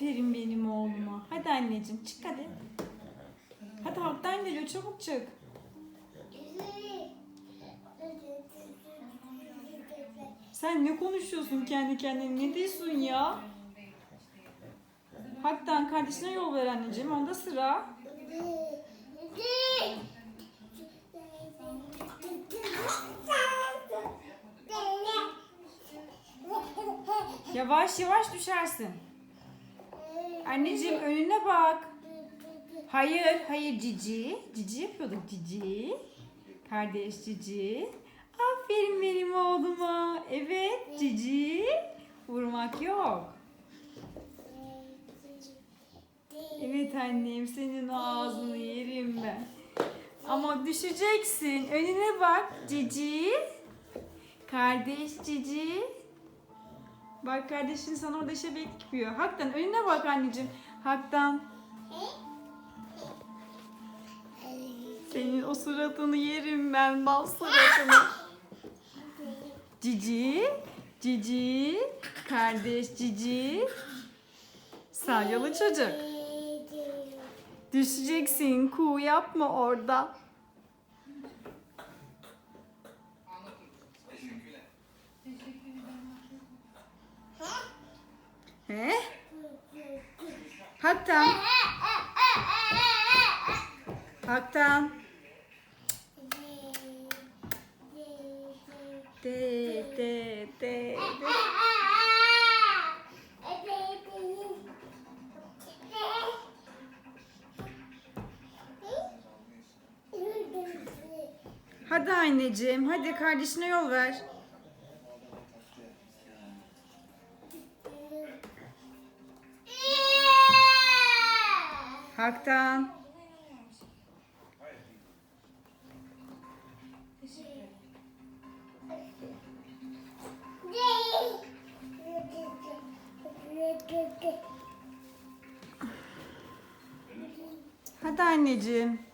Aferin benim oğluma. Hadi anneciğim çık hadi. Hadi halktan geliyor çabuk çık. Sen ne konuşuyorsun kendi kendine? Ne diyorsun ya? Haktan kardeşine yol ver anneciğim. Onda sıra. Yavaş yavaş düşersin. Anneciğim önüne bak. Hayır, hayır Cici. Cici yapıyorduk Cici. Kardeş Cici. Aferin benim oğluma. Evet Cici. Vurmak yok. Evet annem senin ağzını yerim ben. Ama düşeceksin. Önüne bak Cici. Kardeş Cici. Bak kardeşin sana orada şebek yapıyor. Haktan önüne bak anneciğim. Haktan. Senin o suratını yerim ben. Bal suratını. Cici. Cici. Kardeş Cici. Salyalı çocuk. Düşeceksin. Ku yapma orada. He? Haktan. Haktan. De de de de. Hadi anneciğim, hadi kardeşine yol ver. Haktan. Hadi anneciğim.